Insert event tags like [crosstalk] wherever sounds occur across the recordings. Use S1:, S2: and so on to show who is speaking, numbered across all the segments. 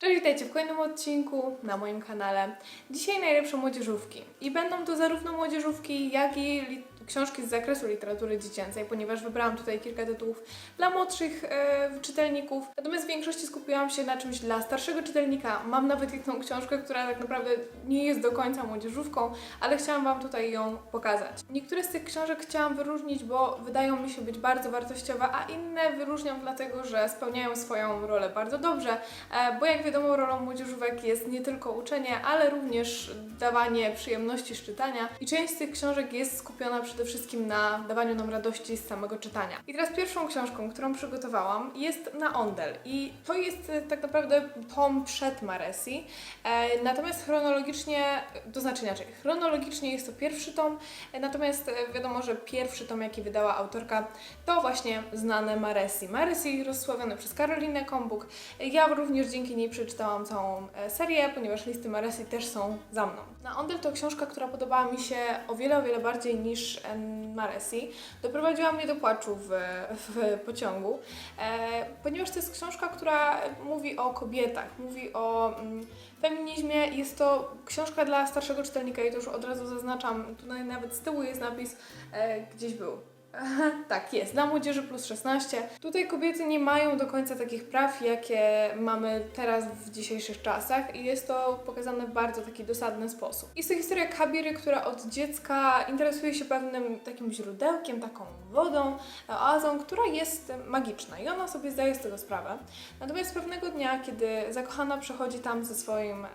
S1: Cześć, witajcie w kolejnym odcinku na moim kanale. Dzisiaj najlepsze młodzieżówki. I będą to zarówno młodzieżówki, jak i książki z zakresu literatury dziecięcej, ponieważ wybrałam tutaj kilka tytułów dla młodszych e, czytelników. Natomiast w większości skupiłam się na czymś dla starszego czytelnika. Mam nawet jedną książkę, która tak naprawdę nie jest do końca młodzieżówką, ale chciałam Wam tutaj ją pokazać. Niektóre z tych książek chciałam wyróżnić, bo wydają mi się być bardzo wartościowe, a inne wyróżniam dlatego, że spełniają swoją rolę bardzo dobrze, e, bo jak wiadomo, rolą młodzieżówek jest nie tylko uczenie, ale również dawanie przyjemności z czytania. I część z tych książek jest skupiona przede wszystkim na dawaniu nam radości z samego czytania. I teraz pierwszą książką, którą przygotowałam, jest na Ondel. I to jest e, tak naprawdę tom przed Maresi. E, natomiast chronologicznie, to znaczy inaczej, chronologicznie jest to pierwszy tom, e, natomiast e, wiadomo, że pierwszy tom, jaki wydała autorka, to właśnie znane Maresi. Maresi rozsławione przez Karolinę Kombuk. Ja również dzięki niej przeczytałam całą e, serię, ponieważ listy Maresi też są za mną. Na Ondel to książka, która podobała mi się o wiele, o wiele bardziej niż e, Maresi. Doprowadziła mnie do płaczu w, w pociągu, e, ponieważ to jest książka, która mówi o kobietach, mówi o mm, feminizmie. Jest to książka dla starszego czytelnika i to już od razu zaznaczam. Tutaj nawet z tyłu jest napis, e, gdzieś był. [laughs] tak, jest. Dla młodzieży plus 16. Tutaj kobiety nie mają do końca takich praw, jakie mamy teraz w dzisiejszych czasach i jest to pokazane w bardzo taki dosadny sposób. Jest to historia Kabiry, która od dziecka interesuje się pewnym takim źródełkiem, taką wodą, oazą, która jest magiczna i ona sobie zdaje z tego sprawę. Natomiast pewnego dnia, kiedy zakochana przychodzi tam ze swoim e,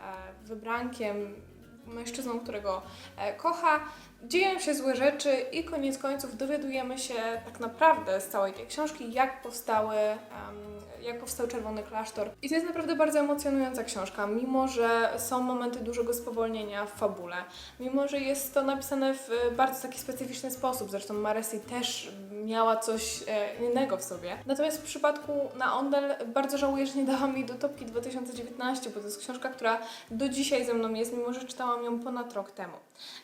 S1: wybrankiem, mężczyzną, którego e, kocha, dzieją się złe rzeczy i koniec końców dowiadujemy się tak naprawdę z całej tej książki, jak powstały, jak powstał Czerwony Klasztor. I to jest naprawdę bardzo emocjonująca książka, mimo że są momenty dużego spowolnienia w fabule, mimo że jest to napisane w bardzo taki specyficzny sposób, zresztą Maresi też miała coś e, innego w sobie. Natomiast w przypadku na Ondel bardzo żałuję, że nie dała mi do topki 2019, bo to jest książka, która do dzisiaj ze mną jest, mimo że czytałam ją ponad rok temu.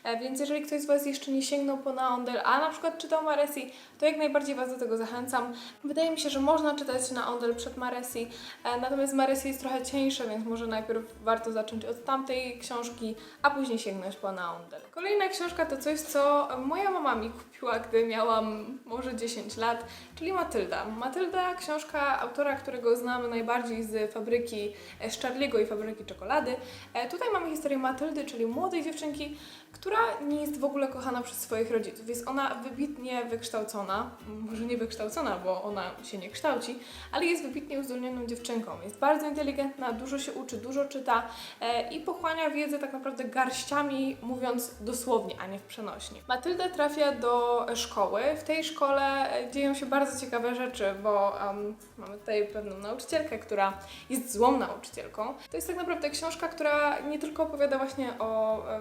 S1: E, Więc jeżeli ktoś z Was jeszcze nie sięgnął po Naondel, a na przykład czytał Maresi, to jak najbardziej Was do tego zachęcam. Wydaje mi się, że można czytać Naondel przed Maresi, e, natomiast Maresi jest trochę cieńsze, więc może najpierw warto zacząć od tamtej książki, a później sięgnąć po Naondel. Kolejna książka to coś, co moja mama mi kupiła, gdy miałam może 10 lat, czyli Matylda. Matylda, książka autora, którego znamy najbardziej z fabryki, e, z i fabryki czekolady. E, Tutaj mamy historię Matyldy, czyli młodej dziewczynki, która nie jest w ogóle kochana przez swoich rodziców. Jest ona wybitnie wykształcona, może nie wykształcona, bo ona się nie kształci, ale jest wybitnie uzdolnioną dziewczynką. Jest bardzo inteligentna, dużo się uczy, dużo czyta e, i pochłania wiedzę tak naprawdę garściami, mówiąc dosłownie, a nie w przenośni. Matylda trafia do szkoły. W tej szkole e, dzieją się bardzo ciekawe rzeczy, bo em, mamy tutaj pewną nauczycielkę, która jest złą nauczycielką. To jest tak naprawdę książka, która nie tylko opowiada właśnie o e,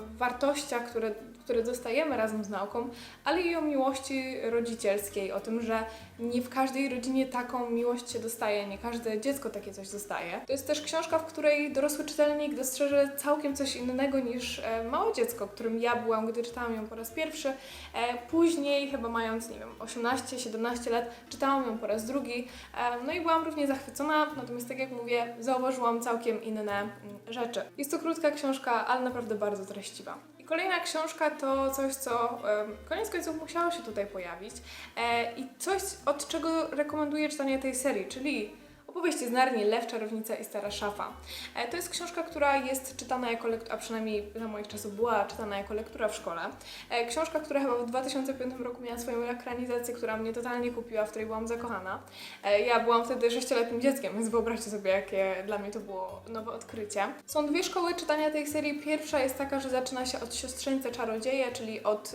S1: które, które dostajemy razem z nauką, ale i o miłości rodzicielskiej, o tym, że nie w każdej rodzinie taką miłość się dostaje, nie każde dziecko takie coś dostaje. To jest też książka, w której dorosły czytelnik dostrzeże całkiem coś innego niż e, małe dziecko, którym ja byłam, gdy czytałam ją po raz pierwszy. E, później, chyba mając, nie wiem, 18-17 lat, czytałam ją po raz drugi. E, no i byłam równie zachwycona, natomiast tak jak mówię, zauważyłam całkiem inne rzeczy. Jest to krótka książka, ale naprawdę bardzo treściwa. I kolejna książka to coś, co koniec końców musiało się tutaj pojawić. E, i coś, od czego rekomenduję czytanie tej serii, czyli Opowieści z Narni, Lew, Czarownica i Stara Szafa. E, To jest książka, która jest czytana jako lektura, a przynajmniej za moich czasów była czytana jako lektura w szkole. E, Książka, która chyba w 2005 roku miała swoją ekranizację, która mnie totalnie kupiła, w której byłam zakochana. E, Ja byłam wtedy sześcioletnim dzieckiem, więc wyobraźcie sobie, jakie dla mnie to było nowe odkrycie. Są dwie szkoły czytania tej serii. Pierwsza jest taka, że zaczyna się od Siostrzeńce Czarodzieje, czyli od...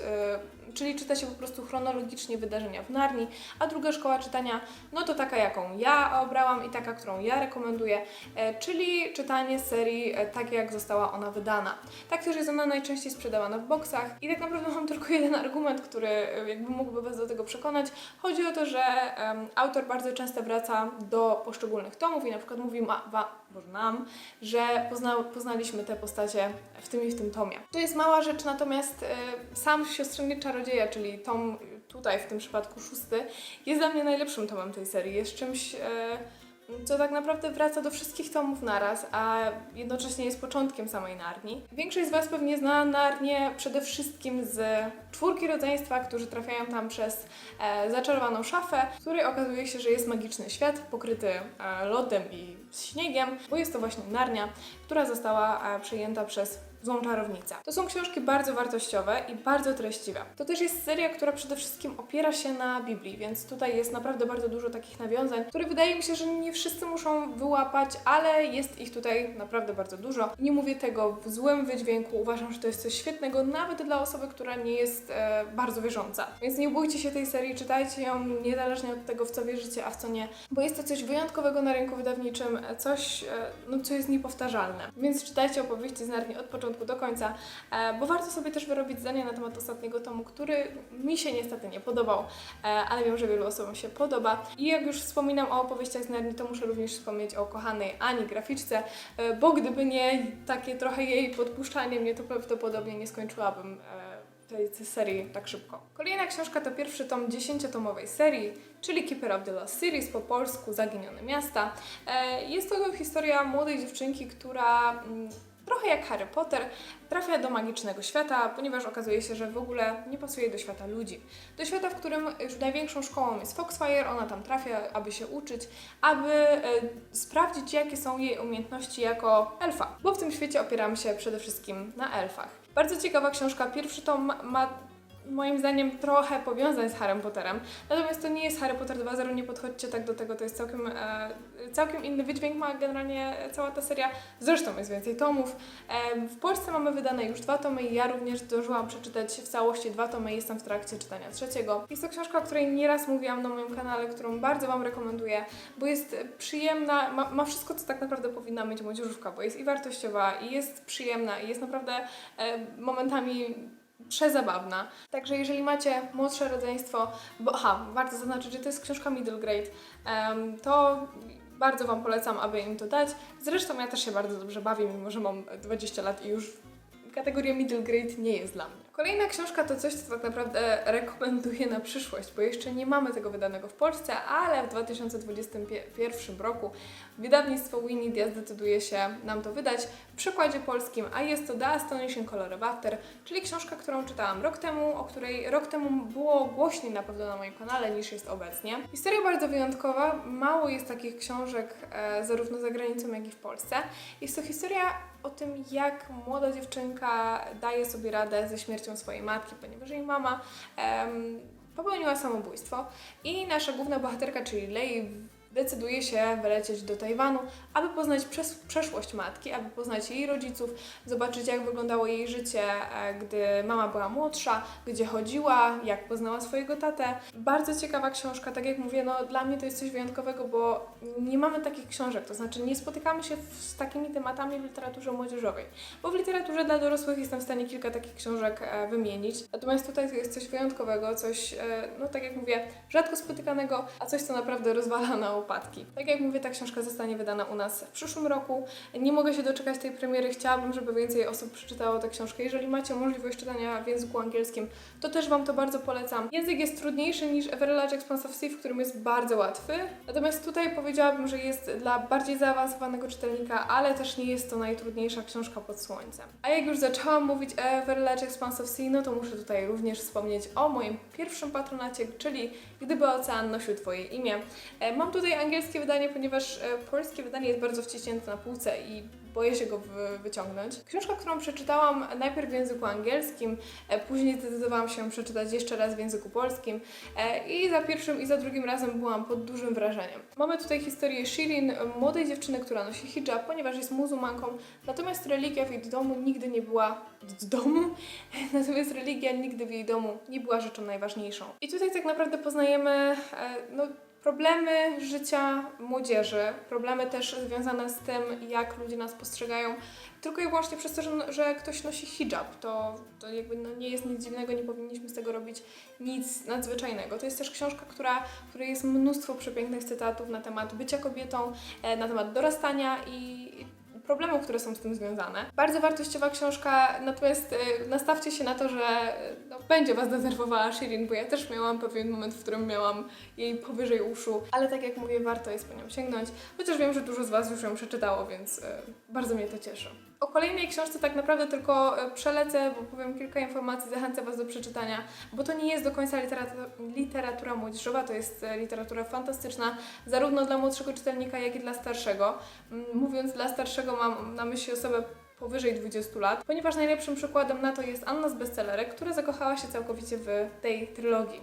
S1: Czyli czyta się po prostu chronologicznie wydarzenia w Narni, a druga szkoła czytania, no to taka, jaką ja obrałam i taka, którą ja rekomenduję, e, czyli czytanie serii e, tak, jak została ona wydana. Tak też jest ona najczęściej sprzedawana w boksach i tak naprawdę mam tylko jeden argument, który e, jakby mógłby Was do tego przekonać. Chodzi o to, że em, autor bardzo często wraca do poszczególnych tomów i na przykład mówi ma, Boże, nam, że pozna, poznaliśmy te postacie w tym i w tym tomie. To jest mała rzecz, natomiast e, sam Siostrzennik Czarodzieja, czyli tom tutaj w tym przypadku szósty, jest dla mnie najlepszym tomem tej serii. Jest czymś e, co tak naprawdę wraca do wszystkich tomów naraz, a jednocześnie jest początkiem samej Narni. Większość z Was pewnie zna Narnię przede wszystkim z czwórki rodzeństwa, którzy trafiają tam przez e, szafę, w której okazuje się, że jest magiczny świat pokryty e, lodem i śniegiem, bo jest to właśnie Narnia, która została e, przejęta przez złą czarownicę. To są książki bardzo wartościowe i bardzo treściwe. To też jest seria, która przede wszystkim opiera się na Biblii, więc tutaj jest naprawdę bardzo dużo takich nawiązań, które wydaje mi się, że nie wszyscy muszą wyłapać, ale jest ich tutaj naprawdę bardzo dużo. Nie mówię tego w złym wydźwięku, uważam, że to jest coś świetnego, nawet dla osoby, która nie jest e, bardzo wierząca. Więc nie bójcie się tej serii, czytajcie ją niezależnie od tego, w co wierzycie, a w co nie, bo jest to coś wyjątkowego na rynku wydawniczym, e, coś, e, no, co jest niepowtarzalne. Więc czytajcie opowieści z Narni od początku do końca, e, bo warto sobie też wyrobić zdanie na temat ostatniego tomu, który mi się niestety nie podobał, e, ale wiem, że wielu osobom się podoba. I jak już wspominam o opowieściach z Narni, to muszę również wspomnieć o kochanej Ani graficzce, e, bo gdyby nie takie trochę jej podpuszczanie mnie, to prawdopodobnie nie skończyłabym tej serii tak szybko. Kolejna książka to pierwszy tom dziesięciotomowej serii, czyli Keeper of the Lost Series, po polsku Zaginione Miasta. Jest to historia młodej dziewczynki, która mm, trochę jak Harry Potter trafia do magicznego świata, ponieważ okazuje się, że w ogóle nie pasuje do świata ludzi. Do świata, w którym już największą szkołą jest Foxfire, ona tam trafia, aby się uczyć, aby e, sprawdzić, jakie są jej umiejętności jako elfa, bo w tym świecie opieramy się przede wszystkim na elfach. Bardzo ciekawa książka. Pierwszy tom ma, ma moim zdaniem trochę powiązań z Harrym Potterem. Natomiast to nie jest Harry Potter 2.0, nie podchodźcie tak do tego, to jest całkiem, e, całkiem inny wydźwięk ma generalnie cała ta seria. Zresztą jest więcej tomów. E, w Polsce mamy wydane już dwa tomy i ja również zdążyłam przeczytać w całości dwa tomy jestem w trakcie czytania trzeciego. Jest to książka, o której nieraz mówiłam na moim kanale, którą bardzo Wam rekomenduję, bo jest przyjemna, ma, ma wszystko, co tak naprawdę powinna mieć młodzieżówka, bo jest i wartościowa, i jest przyjemna, i jest naprawdę e, momentami przezabawna. Także jeżeli macie młodsze rodzeństwo, bo aha, warto zaznaczyć, że to jest książka middle grade, em, to bardzo Wam polecam, aby im to dać. Zresztą ja też się bardzo dobrze bawię, mimo że mam 20 lat i już kategoria middle grade nie jest dla mnie. Kolejna książka to coś, co tak naprawdę rekomenduję na przyszłość, bo jeszcze nie mamy tego wydanego w Polsce, ale w 2021 roku wydawnictwo Winnie zdecyduje się nam to wydać w przekładzie polskim, a jest to The Astonishing Color of czyli książka, którą czytałam rok temu, o której rok temu było głośniej na pewno na moim kanale niż jest obecnie. Historia bardzo wyjątkowa, mało jest takich książek e, zarówno za granicą, jak i w Polsce. Jest to historia o tym, jak młoda dziewczynka daje sobie radę ze śmiercią swojej matki, ponieważ jej mama em, popełniła samobójstwo. I nasza główna bohaterka, czyli Lei, decyduje się wylecieć do Tajwanu, aby poznać przes- przeszłość matki, aby poznać jej rodziców, zobaczyć jak wyglądało jej życie, e, gdy mama była młodsza, gdzie chodziła, jak poznała swojego tatę. Bardzo ciekawa książka, tak jak mówię, no dla mnie to jest coś wyjątkowego, bo nie mamy takich książek, to znaczy nie spotykamy się z takimi tematami w literaturze młodzieżowej, bo w literaturze dla dorosłych jestem w stanie kilka takich książek e, wymienić, natomiast tutaj to jest coś wyjątkowego, coś, e, no tak jak mówię, rzadko spotykanego, a coś, co naprawdę rozwala [laughs] na Tak jak mówię, ta książka zostanie wydana u nas w przyszłym roku. Nie mogę się doczekać tej premiery, chciałabym, żeby więcej osób przeczytało tę książkę. Jeżeli macie możliwość czytania w języku angielskim, to też Wam to bardzo polecam. Język jest trudniejszy niż A Very Large Expanse of Sea, w którym jest bardzo łatwy. Natomiast tutaj powiedziałabym, że jest dla bardziej zaawansowanego czytelnika, ale też nie jest to najtrudniejsza książka pod słońcem. A jak już zaczęłam mówić o A Very Large Expanse of Sea, no to muszę tutaj również wspomnieć o moim pierwszym patronacie, czyli Gdyby Ocean nosił Twoje imię. E, Mam tutaj angielskie wydanie, ponieważ e, polskie wydanie jest bardzo wciśnięte na półce i boję się go wy- wyciągnąć. Książka, którą przeczytałam najpierw w języku angielskim, e, później zdecydowałam się przeczytać jeszcze raz w języku polskim e, i za pierwszym i za drugim razem byłam pod dużym wrażeniem. Mamy tutaj historię Shirin, młodej dziewczyny, która nosi hijab, ponieważ jest muzułmanką, natomiast religia w jej domu nigdy nie była w domu, [laughs] natomiast religia nigdy w jej domu nie była rzeczą najważniejszą. I tutaj tak naprawdę poznajemy no, problemy życia młodzieży, problemy też związane z tym, jak ludzie nas postrzegają, tylko i wyłącznie przez to, że, że ktoś nosi hijab. To, to jakby no, nie jest nic dziwnego, nie powinniśmy z tego robić nic nadzwyczajnego. To jest też książka, która, w której jest mnóstwo przepięknych cytatów na temat bycia kobietą, e, na temat dorastania i problemów, które są z tym związane. Bardzo wartościowa książka, natomiast e, nastawcie się na to, że e, no, będzie Was denerwowała Shirin, bo ja też miałam pewien moment, w którym miałam jej powyżej uszu, ale tak jak mówię, warto jest po nią sięgnąć, chociaż wiem, że dużo z Was już ją przeczytało, więc e, bardzo mnie to cieszy. O kolejnej książce tak naprawdę tylko e, przelecę, bo powiem kilka informacji, zachęcę Was do przeczytania, bo to nie jest do końca literatura, literatura młodzieżowa, to jest e, literatura fantastyczna, zarówno dla młodszego czytelnika, jak i dla starszego. Mm, Mówiąc dla starszego, mam na myśli osobę powyżej 20 lat, ponieważ najlepszym przykładem na to jest Anna z bestsellerek, która zakochała się całkowicie w tej trylogii.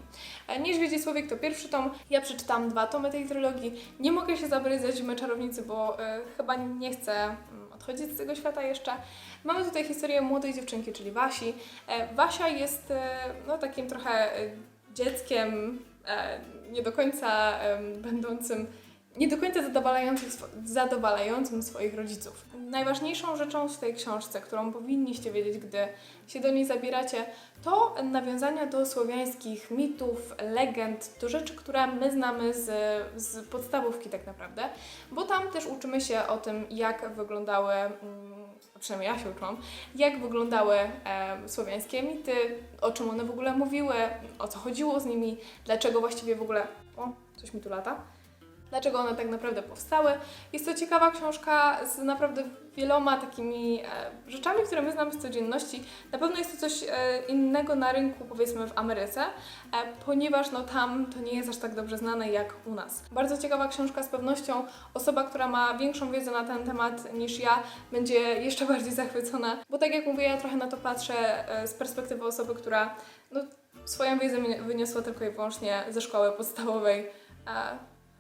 S1: E, Niedźwiedzi Słowik to pierwszy tom, ja przeczytałam dwa tomy tej trylogii. Nie mogę się zabrać za Zimę Czarownicy, bo e, chyba nie chcę mm, odchodzić z tego świata jeszcze. Mamy tutaj historię młodej dziewczynki, czyli Wasi. E, Wasia jest e, no, takim trochę e, dzieckiem, nie do końca będącym nie do końca zadowalającym, swo- zadowalającym swoich rodziców. Najważniejszą rzeczą w tej książce, którą powinniście wiedzieć, gdy się do niej zabieracie, to nawiązania do słowiańskich mitów, legend, do rzeczy, które my znamy z, z podstawówki tak naprawdę, bo tam też uczymy się o tym, jak wyglądały, mm, przynajmniej ja się uczyłam, jak wyglądały e, słowiańskie mity, o czym one w ogóle mówiły, o co chodziło z nimi, dlaczego właściwie w ogóle... O, coś mi tu lata dlaczego one tak naprawdę powstały. Jest to ciekawa książka z naprawdę wieloma takimi e, rzeczami, które my znamy z codzienności. Na pewno jest to coś e, innego na rynku, powiedzmy w Ameryce, e, ponieważ no, tam to nie jest aż tak dobrze znane jak u nas. Bardzo ciekawa książka, z pewnością osoba, która ma większą wiedzę na ten temat niż ja, będzie jeszcze [laughs] bardziej zachwycona, bo tak jak mówię, ja trochę na to patrzę z perspektywy osoby, która no, swoją wiedzę wyniosła tylko i wyłącznie ze szkoły podstawowej.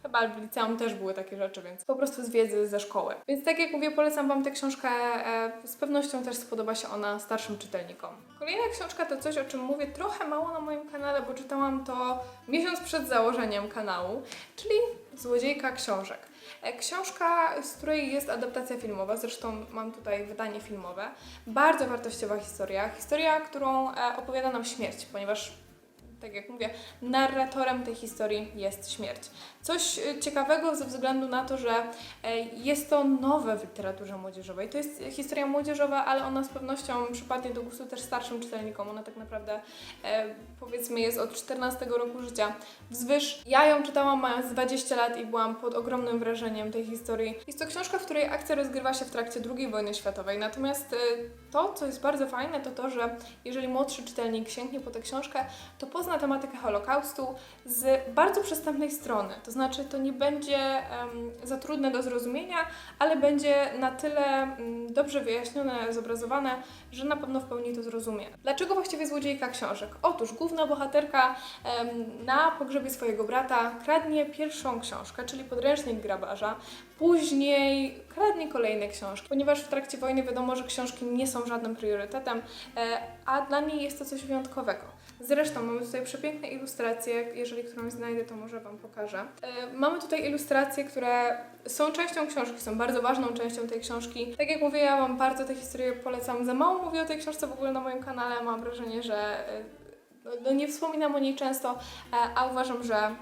S1: Chyba w liceum też były takie rzeczy, więc po prostu z wiedzy ze szkoły. Więc tak jak mówię, polecam Wam tę książkę. E, z pewnością też spodoba się ona starszym czytelnikom. Kolejna książka to coś, o czym mówię trochę mało na moim kanale, bo czytałam to miesiąc przed założeniem kanału, czyli Złodziejka książek. E, Książka, z której jest adaptacja filmowa, zresztą mam tutaj wydanie filmowe. Bardzo wartościowa historia. Historia, którą e, opowiada nam śmierć, ponieważ tak jak mówię, narratorem tej historii jest śmierć. Coś e, ciekawego ze względu na to, że e, jest to nowe w literaturze młodzieżowej. To jest historia młodzieżowa, ale ona z pewnością przypadnie do gustu też starszym czytelnikom. Ona tak naprawdę e, powiedzmy jest od 14 roku życia wzwyż. Ja ją czytałam mając 20 lat i byłam pod ogromnym wrażeniem tej historii. Jest to książka, w której akcja rozgrywa się w trakcie II wojny światowej. Natomiast to, co jest bardzo fajne, to to, że jeżeli młodszy czytelnik sięgnie po tę książkę, to pozna tematykę Holokaustu z bardzo przystępnej strony. To znaczy, to nie będzie em, za trudne do zrozumienia, ale będzie na tyle mm, dobrze wyjaśnione, zobrazowane, że na pewno w pełni to zrozumie. Dlaczego właściwie złodziejka książek? Otóż główna bohaterka em, na pogrzebie swojego brata kradnie pierwszą książkę, czyli podręcznik grabarza, później kradnie kolejne książki, ponieważ w trakcie wojny wiadomo, że książki nie są żadnym priorytetem, e, a dla niej jest to coś wyjątkowego. Zresztą mamy tutaj przepiękne ilustracje, jeżeli którąś znajdę, to może Wam pokażę. E, Mamy tutaj ilustracje, które są częścią książki, są bardzo ważną częścią tej książki. Tak jak mówię, ja Wam bardzo tę historię polecam. Za mało mówię o tej książce w ogóle na moim kanale, mam wrażenie, że e, no, no nie wspominam o niej często, e, a uważam, że mm,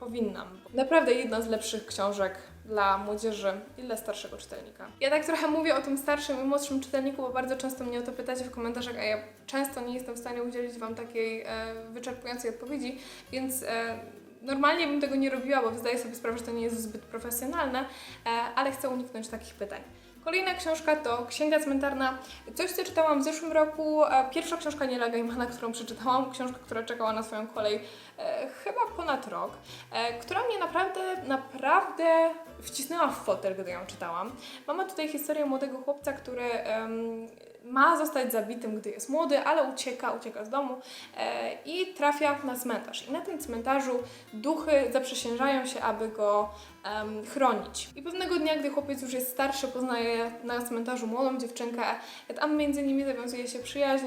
S1: powinnam. Naprawdę jedna z lepszych książek dla młodzieży i dla starszego czytelnika. Ja tak trochę mówię o tym starszym i młodszym czytelniku, bo bardzo często mnie o to pytacie w komentarzach, a ja często nie jestem w stanie udzielić Wam takiej e, wyczerpującej odpowiedzi, więc e, normalnie bym tego nie robiła, bo zdaję sobie sprawę, że to nie jest zbyt profesjonalne, e, ale chcę uniknąć takich pytań. Kolejna książka to Księga Cmentarna. Coś, co czytałam w zeszłym roku. E, Pierwsza książka Niela Gaimana, którą przeczytałam. Książka, która czekała na swoją kolej e, chyba ponad rok. E, która mnie naprawdę, naprawdę wcisnęła w fotel, gdy ją czytałam. Mamy tutaj historię młodego chłopca, który em, ma zostać zabitym, gdy jest młody, ale ucieka, ucieka z domu e, i trafia na cmentarz. I na tym cmentarzu duchy zaprzysiężają się, aby go em, chronić. I pewnego dnia, gdy chłopiec już jest starszy, poznaje na cmentarzu młodą dziewczynkę, tam między nimi zawiązuje się przyjaźń,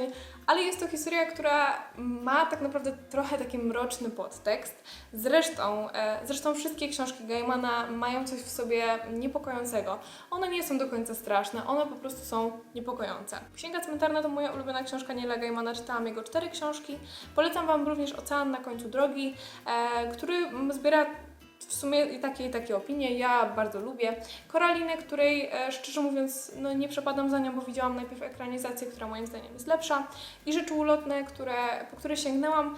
S1: ale jest to historia, która ma tak naprawdę trochę taki mroczny podtekst. Zresztą, e, zresztą wszystkie książki Gaimana mają coś w sobie niepokojącego. One nie są do końca straszne, one po prostu są niepokojące. Księga Cmentarna to moja ulubiona książka Niela Gaimana, czytałam jego cztery książki. Polecam Wam również Ocean na końcu drogi, e, który zbiera w sumie i takie, i takie opinie. Ja bardzo lubię. Koralinę, której e, szczerze mówiąc no, nie przepadam za nią, bo widziałam najpierw ekranizację, która moim zdaniem jest lepsza i rzeczy ulotne, które, po które sięgnęłam,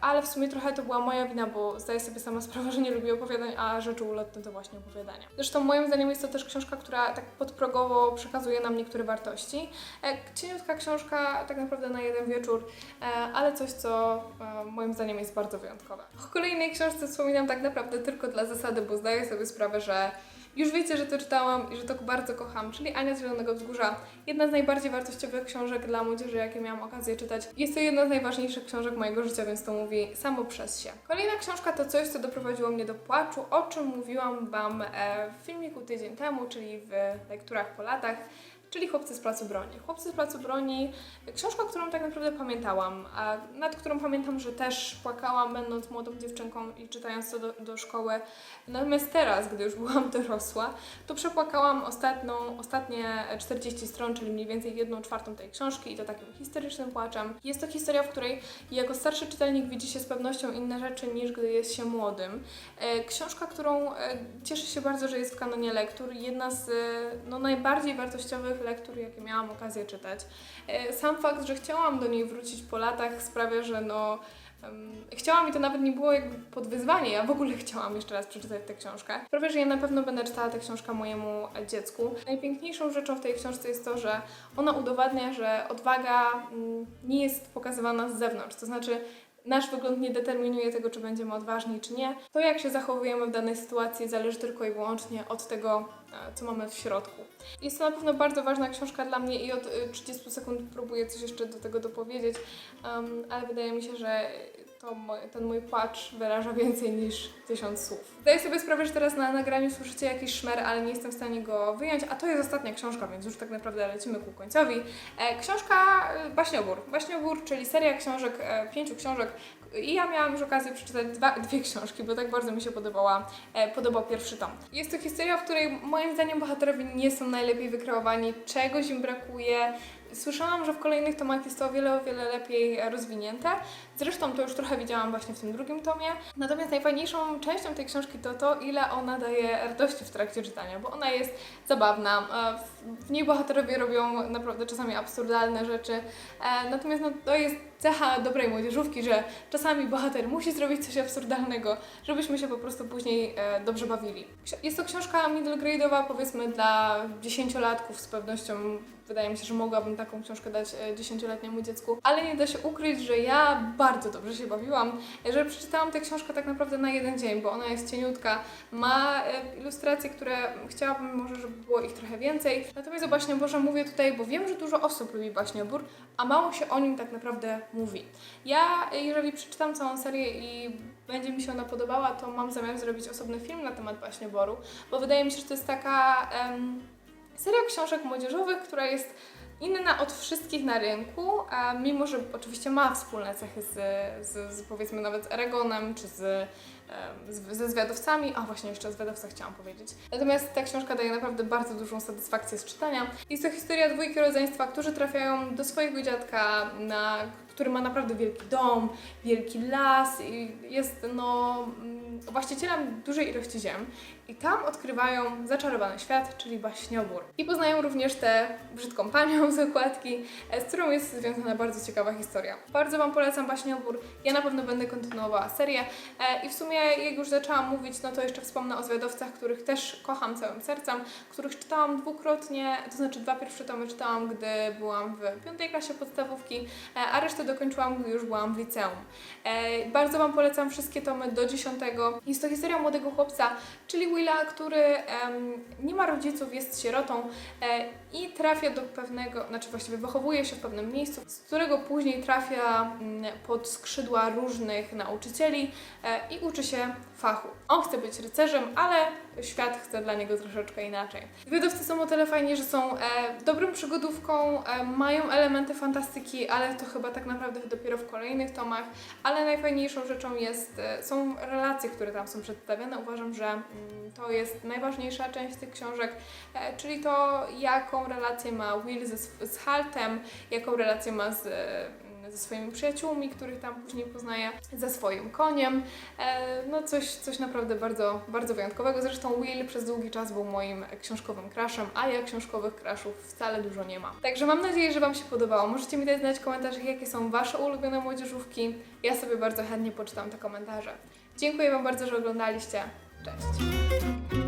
S1: ale w sumie trochę to była moja wina, bo zdaję sobie sama sprawę, że nie lubię opowiadań, a rzeczy ulotne to właśnie opowiadania. Zresztą moim zdaniem jest to też książka, która tak podprogowo przekazuje nam niektóre wartości. E, cieniutka książka tak naprawdę na jeden wieczór, e, ale coś, co e, moim zdaniem jest bardzo wyjątkowe. O kolejnej książce wspominam tak naprawdę tylko dla zasady, bo zdaję sobie sprawę, że już wiecie, że to czytałam i że to bardzo kocham, czyli Ania z Zielonego Wzgórza. Jedna z najbardziej wartościowych książek dla młodzieży, jakie miałam okazję czytać. Jest to jedna z najważniejszych książek mojego życia, więc to mówi samo przez się. Kolejna książka to coś, co doprowadziło mnie do płaczu, o czym mówiłam Wam e, w filmiku tydzień temu, czyli w lekturach po latach. Czyli Chłopcy z Placu Broni. Chłopcy z Placu Broni, książka, którą tak naprawdę pamiętałam, a nad którą pamiętam, że też płakałam, będąc młodą dziewczynką i czytając to do, do szkoły. Natomiast teraz, gdy już byłam [laughs] dorosła, to przepłakałam ostatną, ostatnie 40 stron, czyli mniej więcej jedną czwartą tej książki i to takim historycznym płaczem. Jest to historia, w której jako starszy czytelnik widzi się z pewnością inne rzeczy niż gdy jest się młodym. E, Książka, którą e, cieszę się bardzo, że jest w kanonie lektur. Jedna z e, no, najbardziej wartościowych lektur, jakie miałam okazję czytać. E, Sam fakt, że chciałam do niej wrócić po latach sprawia, że no chciałam i to nawet nie było jakby pod wyzwanie, ja w ogóle [laughs] chciałam jeszcze raz przeczytać tę książkę. Sprawia, że ja na pewno będę czytała tę książkę mojemu dziecku. Najpiękniejszą rzeczą w tej książce jest to, że ona udowadnia, że odwaga mm, nie jest pokazywana z zewnątrz, to znaczy Nasz wygląd nie determinuje tego, czy będziemy odważni, czy nie. To, jak się zachowujemy w danej sytuacji, zależy tylko i wyłącznie od tego, e, co mamy w środku. Jest to na pewno bardzo ważna książka dla mnie i od y, 30 sekund próbuję coś jeszcze do tego dopowiedzieć, um, ale wydaje mi się, że to ten mój płacz wyraża więcej niż tysiąc słów. Zdaję sobie sprawę, że teraz na nagraniu słyszycie jakiś szmer, ale nie jestem w stanie go wyjąć, a to jest ostatnia książka, więc już tak naprawdę lecimy ku końcowi. E, książka e, Baśniobór. Baśniobór, czyli seria książek, e, pięciu książek i ja miałam już okazję przeczytać dwa, dwie książki, bo tak bardzo mi się podobała, podobał pierwszy tom. Jest to historia, w której moim zdaniem bohaterowie nie są najlepiej wykreowani, czegoś im brakuje. Słyszałam, że w kolejnych tomach jest to o wiele, o wiele lepiej rozwinięte. Zresztą to już trochę widziałam właśnie w tym drugim tomie. Natomiast najfajniejszą częścią tej książki to to, ile ona daje radości w trakcie czytania, bo ona jest zabawna. e, w- niej bohaterowie robią naprawdę czasami absurdalne rzeczy. E, Natomiast no, to jest cecha dobrej młodzieżówki, że czasami bohater musi zrobić coś absurdalnego, żebyśmy się po prostu później e, dobrze bawili. Jest to książka middle grade'owa, powiedzmy dla dziesięciolatków z pewnością. Wydaje mi się, że mogłabym taką książkę dać e, dziesięcioletniemu dziecku, ale nie da się ukryć, że ja bardzo dobrze się bawiłam, e, że przeczytałam tę książkę tak naprawdę na jeden dzień, bo ona jest cieniutka, ma e, ilustracje, które chciałabym może, żeby było ich trochę więcej. Natomiast o Baśnioborze mówię tutaj, bo wiem, że dużo osób lubi Baśniobór, a mało się o nim tak naprawdę mówi. Ja, jeżeli przeczytam całą serię i będzie mi się ona podobała, to mam zamiar zrobić osobny film na temat Baśnioboru, bo wydaje mi się, że to jest taka em, seria książek młodzieżowych, która jest inna od wszystkich na rynku, a mimo że oczywiście ma wspólne cechy z, z, z powiedzmy nawet z Aragonem czy z, z, ze zwiadowcami, a właśnie jeszcze o zwiadowcach chciałam powiedzieć. Natomiast ta książka daje naprawdę bardzo dużą satysfakcję z czytania. Jest to historia dwójki rodzeństwa, którzy trafiają do swojego dziadka, na, który ma naprawdę wielki dom, wielki las i jest no mm, właścicielem dużej ilości ziem. I tam odkrywają zaczarowany świat, czyli baśniobór. I poznają również tę brzydką panią z okładki, e, z którą jest związana bardzo ciekawa historia. Bardzo Wam polecam baśniobór. Ja na pewno będę kontynuowała serię. E, I w sumie, jak już zaczęłam mówić, no to jeszcze wspomnę o zwiadowcach, których też kocham całym sercem, których czytałam dwukrotnie, to znaczy dwa pierwsze tomy czytałam, gdy byłam w piątej klasie podstawówki, e, a resztę dokończyłam, gdy już byłam w liceum. Bardzo Wam polecam wszystkie tomy do dziesiątego. Jest to historia młodego chłopca, czyli Willa, który nie ma rodziców, jest sierotą e, i trafia do pewnego, znaczy właściwie wychowuje się w pewnym miejscu, z którego później trafia mm, pod skrzydła różnych nauczycieli e, i uczy się fachu. On chce być rycerzem, ale świat chce dla niego troszeczkę inaczej. Wydawcy są o tyle fajni, że są e, dobrą przygodówką, e, mają elementy fantastyki, ale to chyba tak naprawdę dopiero w kolejnych tomach, ale najfajniejszą rzeczą jest, e, są relacje, które tam są przedstawione. Uważam, że mm, to jest najważniejsza część tych książek, e, czyli to, jaką relację ma Will ze, z Haltem, jaką relację ma z, e, ze swoimi przyjaciółmi, których tam później poznaje, ze swoim koniem. E, no coś, coś naprawdę bardzo, bardzo wyjątkowego. Zresztą Will przez długi czas był moim książkowym crushem, a ja książkowych crushów wcale dużo nie mam. Także mam nadzieję, że Wam się podobało. Możecie mi dać znać w komentarzach, jakie są Wasze ulubione młodzieżówki. Ja sobie bardzo chętnie poczytam te komentarze. Dziękuję Wam bardzo, że oglądaliście. Cześć!